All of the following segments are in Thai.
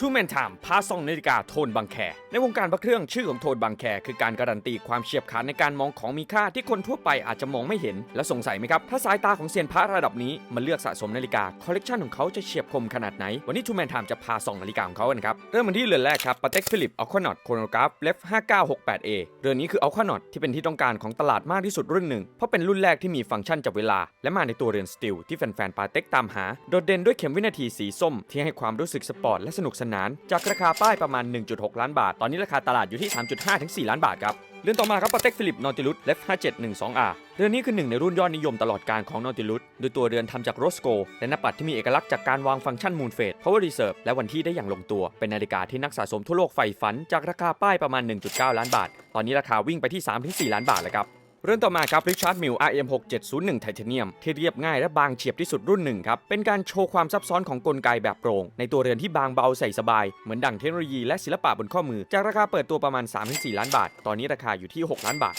Two Man Time พาส่องนาฬิกาโทนบางแค ในวงการพระเครื่องชื่อของโทนบางแค คือการการันตีความเฉียบขาญในการมองของมีค่าที่คนทั่วไปอาจจะมองไม่เห็น และสงสัยไหมครับ ถ้าสายตาของเซียนพระระดับนี้มาเลือกสะสมนาฬิกา คอลเลกชันของเขาจะเฉียบคมขนาดไหน วันนี้ Two Man Time จะพาส่องนาฬิกาของเขากันครับ เริ่มกันที่เรือนแรกครับปาเต็กฟิลิปอัลควานอตโครโนกราฟเลฟ 5968A เรือนนี้คืออัลควานอตที่เป็นที่ต้องการของตลาดมากที่สุดรุ่นหนึ่งเพราะเป็นรุ่นแรกที่มีฟังก์ชันจับเวลา และมาในตัวเรือนสตีลที่แฟนๆปาเต็กตามหาโดดเด่นด้วยเข็มวินาทีสีส้มที่ให้ความรู้สึกสปอร์ตและสนุกสนาน จากราคาป้ายประมาณ 1.6 ล้านบาท ตอนนี้ราคาตลาดอยู่ที่ 3.5ถึง4ล้านบาทครับเรือนต่อมาครับปาเต็กฟิลิปนอติลุสเลฟ 5712R เรือนนี้คือหนึ่งในรุ่นยอดนิยมตลอดการของนอติลุสโดยตัวเรือนทำจากโรสโกและหน้าปัดที่มีเอกลักษณ์จากการวางฟังก์ชันมูนเฟส power reserve และวันที่ได้อย่างลงตัว เป็นนาฬิกาที่นักสะสมทั่วโลกใฝ่ฝัน จากราคาป้ายประมาณ 1.9 ล้านบาท ตอนนี้ราคาวิ่งไปที่ 3-4 ล้านบาทแล้วครับ เรื่องต่อมาครับ Richard m i l l RM6701 Titanium ที่เรียบง่ายและบางเฉียบที่สุดรุ่นหนึ่งครับ เป็นการโชว์ความซับซ้อนของกลไกแบบโปร่ง ในตัวเรือนที่บางเบาใส่สบาย เหมือนดั่งเทคโนโลยีและศิลปะบนข้อมือ จากราคาเปิดตัวประมาณ 3-4 ล้านบาท ตอนนี้ราคาอยู่ที่ 6 ล้านบาท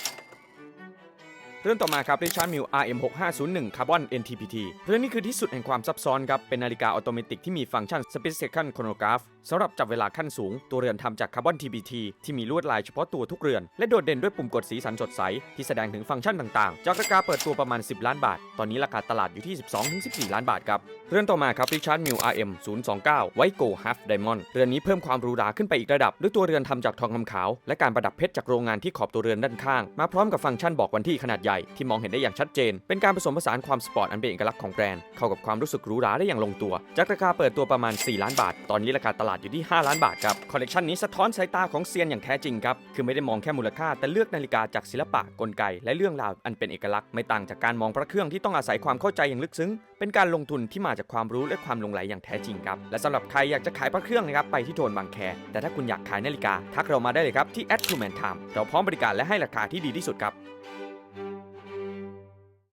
เรื่องต่อมาครับ Richard Mille RM6501 Carbon NTPT เรื่องนี้คือที่สุดแห่งความซับซ้อนครับ เป็นนาฬิกาออโตเมติกที่มีฟังก์ชัน Split Second Chronograph สำหรับจับเวลาขั้นสูง ตัวเรือนทำจาก Carbon TPT ที่มีลวดลายเฉพาะตัวทุกเรือน และโดดเด่นด้วยปุ่มกดสีสันสดใส ที่แสดงถึงฟังก์ชันต่างๆ จากราคาเปิดตัวประมาณ 10 ล้านบาท ตอนนี้ราคาตลาดอยู่ที่ 12-14 ล้านบาทครับเรื่องต่อมาครับ Richard Mille RM 029 White Gold Half Diamond เรือนนี้เพิ่มความหรูหราขึ้นไปอีกระดับ ด้วยตัวเรือนทำจากทองคำขาวและการประดับเพชรจากโรงงานที่ขอบตัวเรือนด้านข้าง มาพร้อมกับฟังก์ชันบอกวันที่ขนาดใหญ่ที่มองเห็นได้อย่างชัดเจน เป็นการผสมผสานความสปอร์ตอันเป็นเอกลักษณ์ของแบรนด์เข้ากับความรู้สึกหรูหราได้อย่างลงตัว จากราคาเปิดตัวประมาณ 4 ล้านบาท ตอนนี้ราคาตลาดอยู่ที่ 5 ล้านบาทครับ คอลเลกชันนี้สะท้อนสายตาของเซียนอย่างแท้จริงครับ คือไม่ได้มองแค่มูลค่าแต่เลือกนาฬิกาจากศิลปะกลไก และเรื่องราวอันเป็นเอกลักษณ์ไม่ต่างจากการมองพระเครื่องที่ต้องอาศัยความเข้าใจอย่างลึกซึ้ง เป็นการลงทุนที่มาจากความรู้และความลงไหลอย่างแท้จริงครับ และสำหรับใครอยากจะขายพระเครื่องนะครับไปที่โทนบางแค แต่ถ้าคุณอยากขายนาฬิกาทักเรามาได้เลยครับที่ @2man time เราพร้อมบริการและให้ราคาที่ดีที่สุดครับ